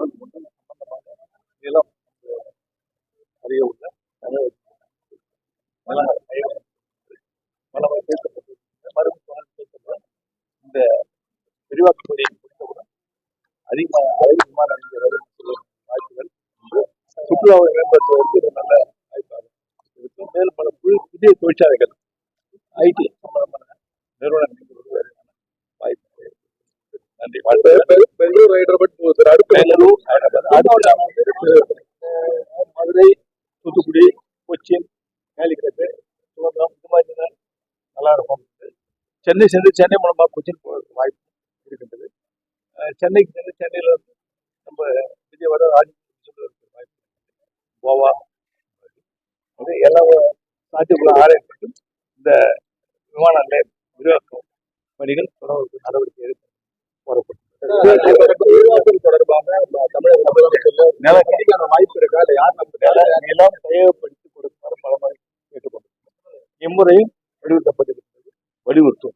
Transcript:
கலந்து மட்டும் சம்பந்தமான நிலம் அறிய உள்ள தகவல் நல நயம் மனமை சேர்க்கப்பட்டிருக்கின்ற மறுப்பு சேர்க்கப்படும் இந்த விரிவாக்க பணியை முடித்தவுடன் அதிகமாக அழகு விமான நிலையம் வரும் வாய்ப்புகள் சுற்றுலாவை மேம்படுத்துவதற்கு இது நல்ல வாய்ப்பாகும் இதுக்கு மேலும் பல புதிய புதிய தொழிற்சாலைகள் ஐடி சம்பந்தமான நிறுவனங்கள் நன்றி. பெங்களூர் ஹைதராபாத் அடுத்து மதுரை தூத்துக்குடி கொச்சின் கேலிக்கட்டு சிவகாம் இந்த மாதிரி நல்லா இருக்கும். சென்னை சென்று சென்னை மூலமாக கொச்சின் போவதற்கு வாய்ப்பு இருக்கின்றது. சென்னைக்கு சென்று சென்னையில் வந்து நம்ம விஜயவாடா செல்வதற்கு வாய்ப்பு. கோவா அது எல்லா சாத்தியக்குள்ள ஆராயப்பட்டு இந்த விமான நிலையம் விரிவாக்கம் பணிகள் தொடர்பு நடவடிக்கை எடுக்க போடப்பட்டது விரிவாக்கம் தொடர்பாக தமிழக முதலமைச்சர் நில வாய்ப்பு இருக்கா? இல்ல யார் நம்ம நில நிலம் தயவுபடுத்தி கொடுக்குமாறு பல முறை கேட்டுக்கொண்டிருக்கிறோம் இம்முறையும் வலியுறுத்தப்பட்டிருக்கிறது வலியுறுத்தும்